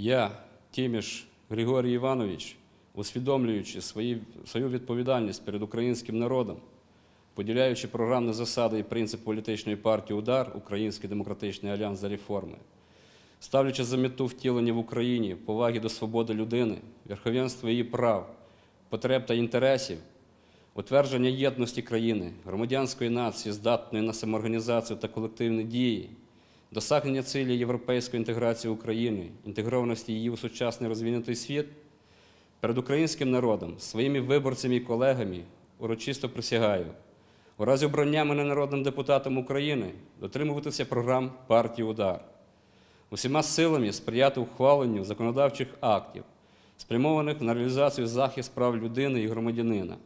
Я, Тіміш Григорій Іванович, усвідомлюючи свої, свою відповідальність перед українським народом, поділяючи програмні засади і принцип політичної партії Удар, Український демократичний альянс за реформи, ставлячи за мету втілення в Україні поваги до свободи людини, верховенства її прав, потреб та інтересів, утвердження єдності країни, громадянської нації, здатної на самоорганізацію та колективні дії, досягнення цілі європейської інтеграції України, інтегрованості її у сучасний розвинутий світ, перед українським народом, своїми виборцями і колегами урочисто присягаю. У разі обрання мене народним депутатом України дотримуватися програм партії Удар, усіма силами сприяти ухваленню законодавчих актів, спрямованих на реалізацію захист прав людини і громадянина,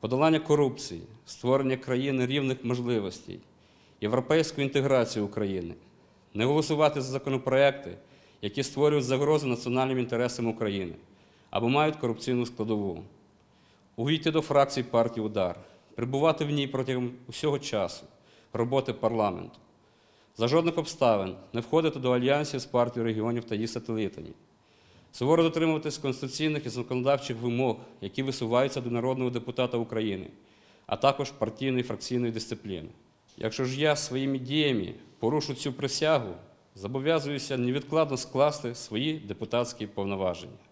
подолання корупції, створення країни рівних можливостей, європейську інтеграцію України, не голосувати за законопроекти, які створюють загрозу національним інтересам України або мають корупційну складову, увійти до фракції партії Удар, перебувати в ній протягом усього часу роботи парламенту, за жодних обставин не входити до альянсів з партією регіонів та її сателитами, суворо дотримуватись конституційних і законодавчих вимог, які висуваються до народного депутата України, а також партійної і фракційної дисципліни. Якщо ж я своїми діями порушу цю присягу, зобов'язуюся невідкладно скласти свої депутатські повноваження.